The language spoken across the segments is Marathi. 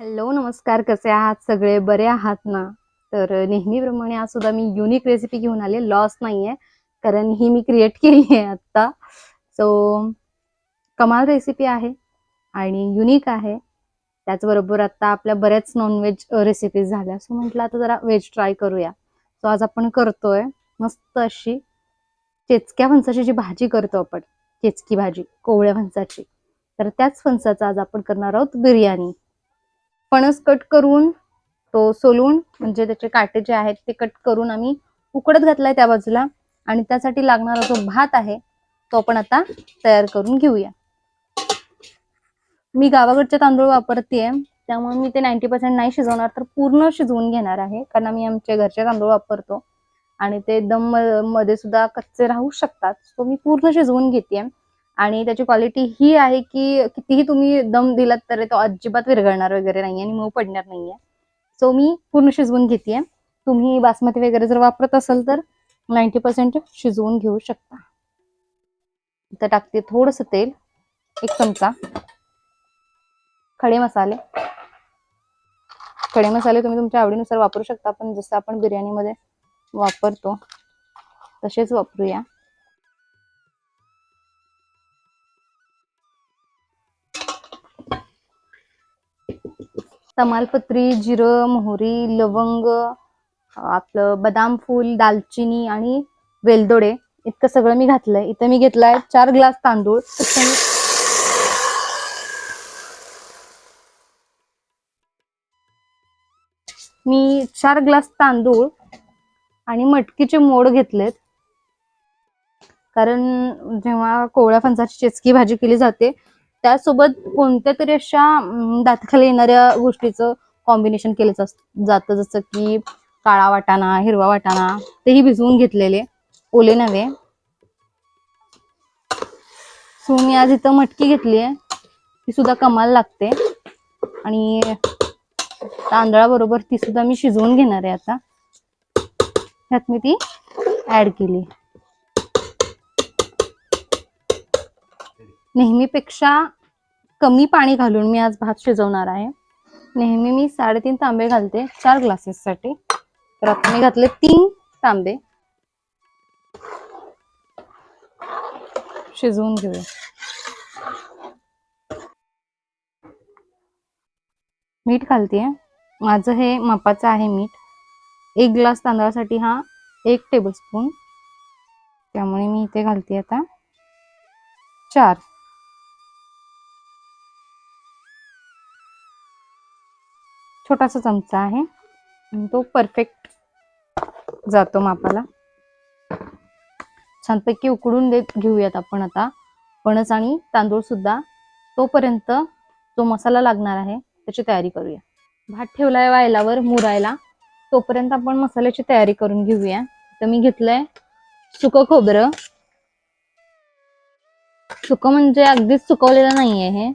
हॅलो नमस्कार. कसे आहात? सगळे बरे आहात ना? तर नेहमीप्रमाणे आज सुद्धा मी युनिक रेसिपी घेऊन आले. लॉस नाहीये कारण ही मी क्रिएट केली आहे आत्ता. सो कमाल रेसिपी आहे आणि युनिक आहे. त्याचबरोबर आता आपल्या बऱ्याच नॉनव्हेज रेसिपीज झाल्या. सो म्हटलं आता जरा व्हेज ट्राय करूया. सो आज आपण करतोय मस्त अशी चेचक्या फणसाची जी भाजी करतो आपण चेचकी भाजी कोवळ्या फणसाची. तर त्याच फणसाचा आज आपण करणार आहोत बिर्याणी. फणस कट करून तो सोलून म्हणजे त्याचे काटे जे आहेत ते कट करून आम्ही उकडत घातलाय त्या बाजूला. आणि त्यासाठी लागणारा जो भात आहे तो आपण आता तयार करून घेऊया. मी गावाकडचे तांदूळ वापरतेय त्यामुळे मी ते नाईन्टी पर्सेंट नाही शिजवणार तर पूर्ण शिजवून घेणार आहे. कारण आम्ही आमच्या घरचे तांदूळ वापरतो. आणि ते दममध्ये सुद्धा कच्चे राहू शकतात. सो मी पूर्ण शिजवून घेते आणि त्याची क्वालिटी ही आहे की कितीही तुम्ही दम दिलात तरी तो अजिबात विरघळणार वगैरे नाहीये आणि मऊ पडणार नाहीये. सो मी पूर्ण शिजवून घेते तुम्ही बासमती वगैरे जर वापरत असाल तर नाईन्टी पर्सेंट शिजवून घेऊ शकता. इथं टाकते थोडस तेल एक चमचा. खडे मसाले. खडे मसाले तुम्ही तुमच्या आवडीनुसार वापरू शकता पण जसं आपण बिर्याणीमध्ये वापरतो तसेच वापरूया. तमालपत्री जिरं मोहरी लवंग आपलं बदाम फूल दालचिनी आणि वेलदोडे. इतकं सगळं मी घातलंय. इथं मी घेतलाय चार ग्लास तांदूळ. मी चार ग्लास तांदूळ आणि मटकीचे मोड घेतलेत. कारण जेव्हा कोवळ्या फणसाची चेचकी भाजी केली जाते त्यासोबत कोणत्या तरी अशा दातखाली येणाऱ्या गोष्टीचं कॉम्बिनेशन केलं जास- जातं. जसं की काळा वाटाणा हिरवा वाटाणा तेही भिजवून घेतलेले. ओले नव्हे. सो मी आज इथं मटकी घेतली आहे. ती सुद्धा कमाल लागते. आणि तांदळाबरोबर ती सुद्धा मी शिजवून घेणार आहे आता. ह्यात मी ती ऍड केली. नेहमीपेक्षा कमी पाणी घालून मी आज भात शिजवणार आहे. नेहमी मी साडेतीन तांबे घालते चार ग्लासेससाठी तर आता मी घातले तीन तांबे. शिजवून घेऊया. मीठ घालते माझं हे मापाचं आहे मीठ. एक ग्लास तांदळासाठी हा एक टेबलस्पून त्यामुळे मी इथे घालते आता चार. छोटासा चमचा आहे. आणि तो परफेक्ट जातो मापाला. छानपैकी उकडून देत घेऊयात आपण आता. पणस आणि तांदूळ सुद्धा तोपर्यंत जो मसाला लागणार आहे त्याची तयारी करूया. भात ठेवलाय वायलावर मुरायला. तोपर्यंत आपण मसाल्याची तयारी करून घेऊया. तर मी घेतलंय सुकं खोबरं. सुकं म्हणजे अगदीच सुकवलेलं नाहीये हे.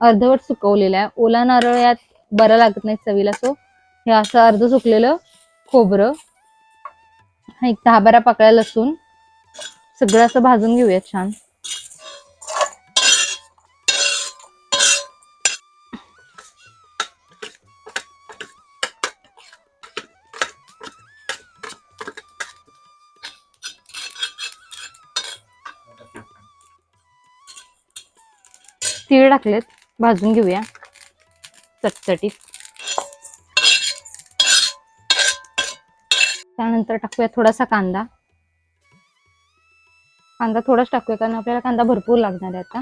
अर्धवट सुकवलेलं आहे. ओला नारळ यात बरं लागत नाही चवीला सो हे असं अर्ध सुकलेलं खोबरं एक दहा बारा पाकळ्या लसूण सगळं असं भाजून घेऊया छान. तीळ टाकलेत भाजून घेऊया. चटचटीत. त्यानंतर टाकूया थोडासा कांदा. कांदा थोडाच टाकूया कारण आपल्याला कांदा भरपूर लागणार आहे आता.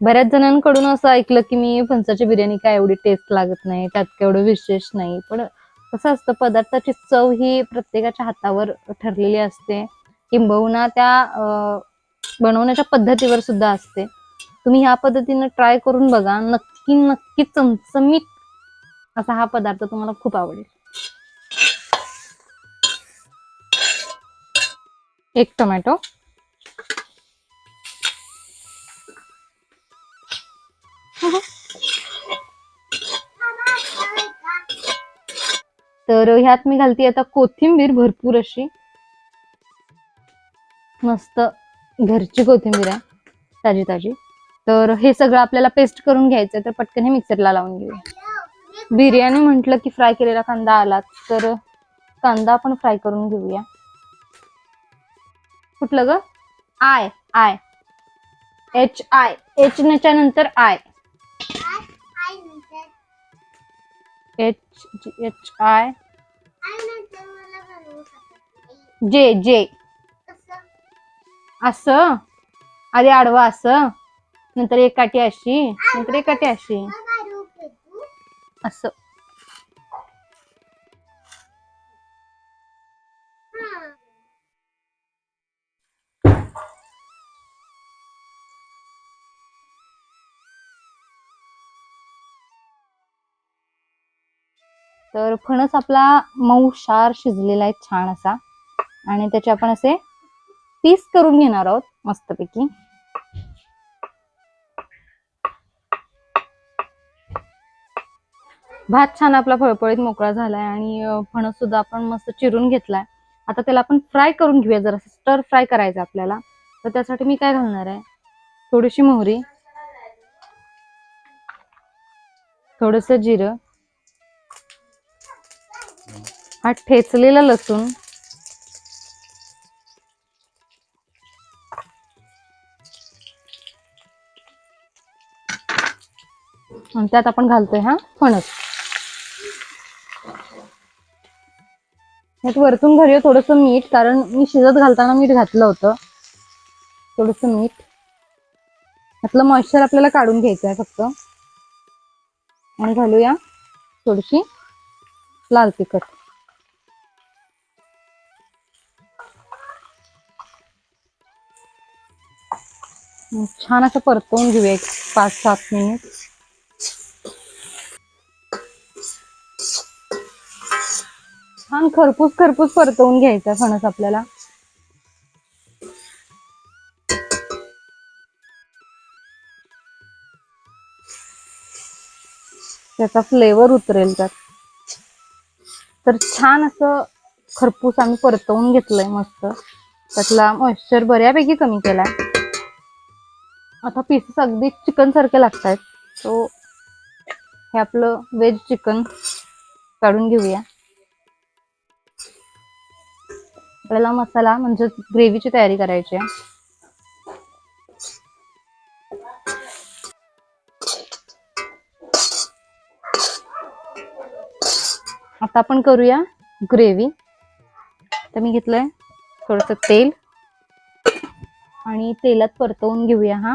बऱ्याच जणांकडून असं ऐकलं की मी फणसाची बिर्याणी काय एवढी टेस्ट लागत नाही त्यात काय एवढं विशेष नाही. पण कसं असतं पदार्थाची चव ही प्रत्येकाच्या हातावर ठरलेली असते. किंबहुना त्या बनवण्याच्या पद्धतीवर सुद्धा असते. तुम्ही ह्या पद्धतीनं ट्राय करून बघा. नक्की नक्की चमचमीत असा हा पदार्थ तुम्हाला खूप आवडेल. एक टोमॅटो. तर ह्यात मी घालते आता कोथिंबीर भरपूर अशी. मस्त घरची कोथिंबीर आहे ताजी ताजी. तर हे सगळं आपल्याला पेस्ट करून घ्यायचं तर पटकन हे मिक्सरला लावून घेऊया. बिर्याणी म्हटलं की फ्राय केलेला कांदा आला तर कांदा आपण फ्राय करून घेऊया. कुठलं ग? I I. H I H च्या नंतर आय एच एच आय जे जे असं? आधी आडवा असं? नंतर एक काठी अशी नंतर एक काठी अशी. असं. तर फणस आपला मऊ शार शिजलेला आहे छान असा. आणि त्याचे आपण असे पीस करून घेणार आहोत मस्तपैकी. भात छान आपला फळफळीत मोकळा झालाय आणि फणस सुद्धा आपण मस्त चिरून घेतलाय. आता त्याला आपण फ्राय करून घेऊया जरा स्टर फ्राय करायचं आपल्याला. तर त्यासाठी मी काय घालणार आहे? थोडीशी मोहरी. थोडस जिरं. हा ठेचलेला लसूण. आणि त्यात आपण घालतोय हा फणस. यात वरतून घालूया थोडस मीठ कारण मी शिजत घालताना मीठ घातलं होतं. थोडस मीठ. यातलं मॉइश्चर आपल्याला काढून घ्यायचं आहे फक्त. आणि घालूया थोडीशी लाल तिखट. छान असं परतवून घेऊया एक पाच सात मिनिट छान खरपूस खरपूस परतवून घ्यायचा फणस आपल्याला. त्याचा फ्लेवर उतरेल त्यात. तर छान असं खरपूस आम्ही परतवून घेतलंय मस्त. त्यातला मॉइश्चर बऱ्यापैकी कमी केलाय. आता पीसेस अगदी चिकन सारखे लागतायत. सो हे आपलं व्हेज चिकन काढून घेऊया. आपल्याला मसाला म्हणजे ग्रेव्हीची तयारी करायची आहे. आता आपण करूया ग्रेव्ही. तर मी घेतलंय थोडस तेल. आणि तेलात परतवून घेऊया हा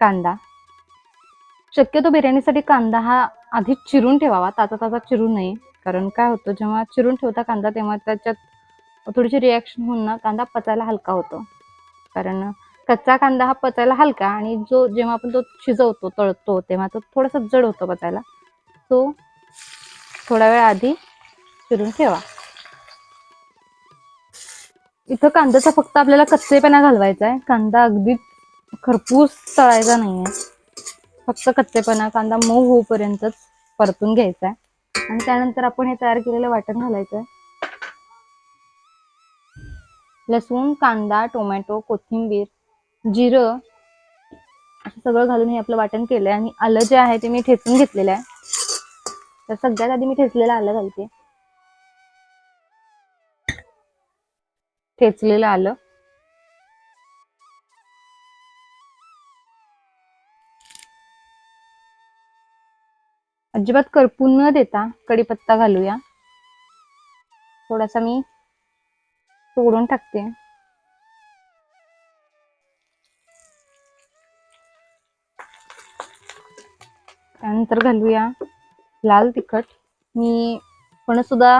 कांदा. शक्यतो बिर्याणीसाठी कांदा हा आधी चिरून ठेवावा. ताजा ताजा चिरू नये कारण काय होतं जेव्हा चिरून ठेवता कांदा तेव्हा त्याच्यात थोडीशी रिॲक्शन होऊन ना कांदा पचायला हलका होतो. कारण कच्चा कांदा हा पचायला हलका आणि जो जेव्हा आपण तो शिजवतो तळतो तेव्हा तो थोडासा जड होतो पचायला. तो थोडा वेळ आधी चिरून ठेवा. इथं कांद्याचा फक्त आपल्याला कच्चेपणा घालवायचा आहे. कांदा अगदी खरपूस तळायचा नाहीये. फक्त कच्चेपणा कांदा मऊ होऊपर्यंतच परतून घ्यायचा आहे. आणि त्यानंतर आपण हे तयार केलेलं वाटण घालायचं आहे. लसूण कांदा टोमॅटो कोथिंबीर जिरं असं सगळं घालून हे आपलं वाटण केलंय. आणि आलं जे आहे ते मी ठेचून घेतलेलं आहे. तर सगळ्यात आधी मी ठेचलेलं आलं घालते. ठेचलेलं आलं. अजिबात करपून न देता कढीपत्ता घालूया. थोडासा मी तोडून टाकते. त्यानंतर घालूया लाल तिखट. मी पण सुद्धा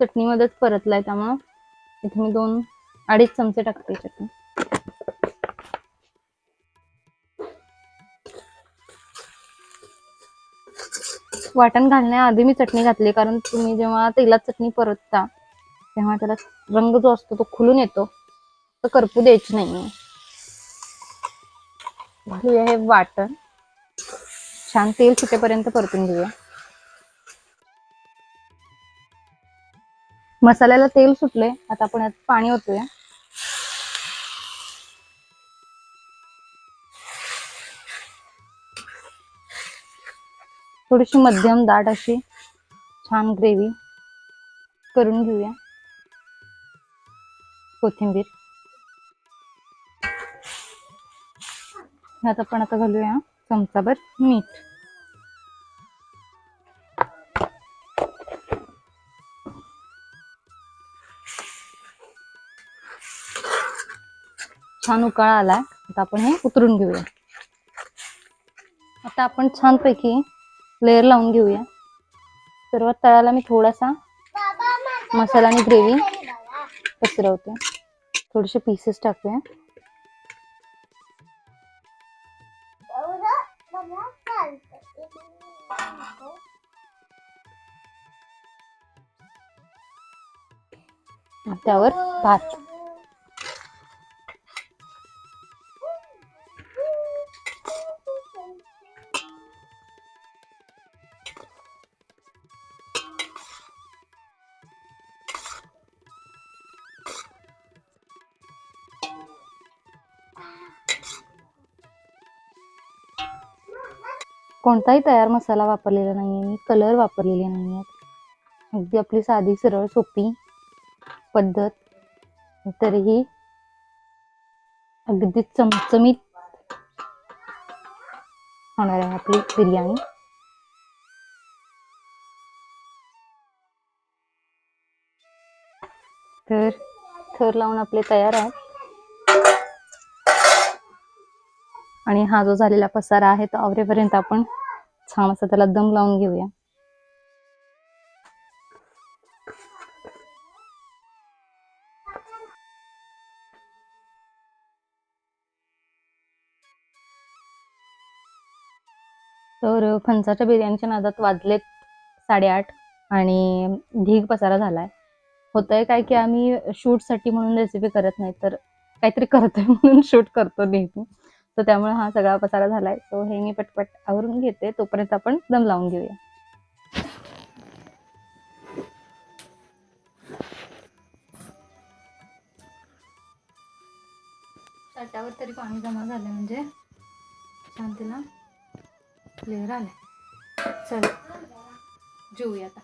चटणीमध्येच परतलाय त्यामुळं. इथे मी दोन अडीच चमचे टाकते चटणी वाटण घालण्याआधी मी चटणी घातली कारण तुम्ही जेव्हा तेलात चटणी परतता तेव्हा त्याला रंग जो असतो तो खुलून येतो. तो करपू द्यायची नाहीये. घालूया हे वाटण. छान तेल सुटेपर्यंत परतून घेऊया. मसाल्याला तेल सुटले आता आपण यात पाणी ओतूया. थोडीशी मध्यम दाट अशी छान ग्रेव्ही करून घेऊया. कोथिंबीर. ह्यात आपण आता घालूया चमचाभर मीठ. छान उकाळा आलाय. आता आपण हे उतरून घेऊया. आता आपण छानपैकी लेअर लावून घेऊया. सर्वात तळाला मी थोडासा मसाला आणि ग्रेव्ही पसरवते. थोडेसे पीसेस टाकूया त्यावर भात. कोणताही तयार मसाला वापरलेला नाहीये. मी कलर वापरलेले नाही आहेत अगदी आपली साधी सरळ सोपी पद्धत. तरीही अगदी चमचमीत होणार आहे आपली बिर्याणी. तर थर लावून आपले तयार आहे आणि हा जो झालेला पसारा आहे तो आवरेपर्यंत आपण छान असं त्याला दम लावून घेऊया. तर फणसाच्या बिर्याणीच्या नादात वाजलेत साडेआठ आणि ढीग पसारा झालाय. होतंय काय की आम्ही शूटसाठी म्हणून रेसिपी करत नाही तर काहीतरी करतोय म्हणून शूट करतो नेहमी. तर त्यामुळे हा सगळा पसारा झालाय. सो हे मी पटपट आवरून घेते. तोपर्यंत आपण दम लावून घेऊया. ताटावर तरी पाणी जमा झालं म्हणजे. छान तिला क्लिअर आलंय. चल. जेऊया आता.